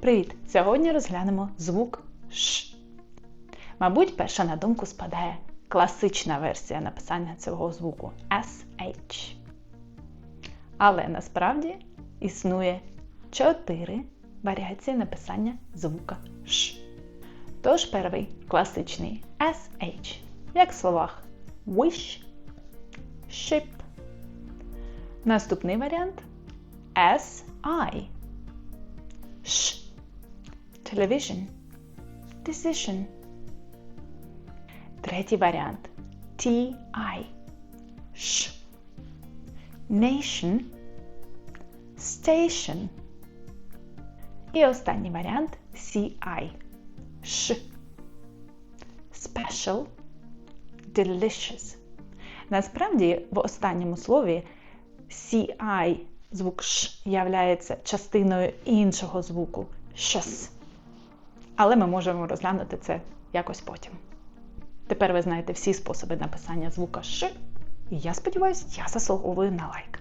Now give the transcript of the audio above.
Привіт! Сьогодні розглянемо звук Ш. Мабуть, перша на думку спадає класична версія написання цього звуку SH. Але насправді існує чотири варіації написання звука Ш. Тож перший класичний SH, як в словах wish, ship. Наступний варіант SI. Sh. Television. Decision. Третій варіант TI. Sh. Nation. Station. І останній варіант CI. Sh. Special. Delicious. Насправді, в останньому слові CI звук Ш являється частиною іншого звуку щас. Але ми можемо розглянути це якось потім. Тепер ви знаєте всі способи написання звука Ш, і я сподіваюся, я заслуговую на лайк.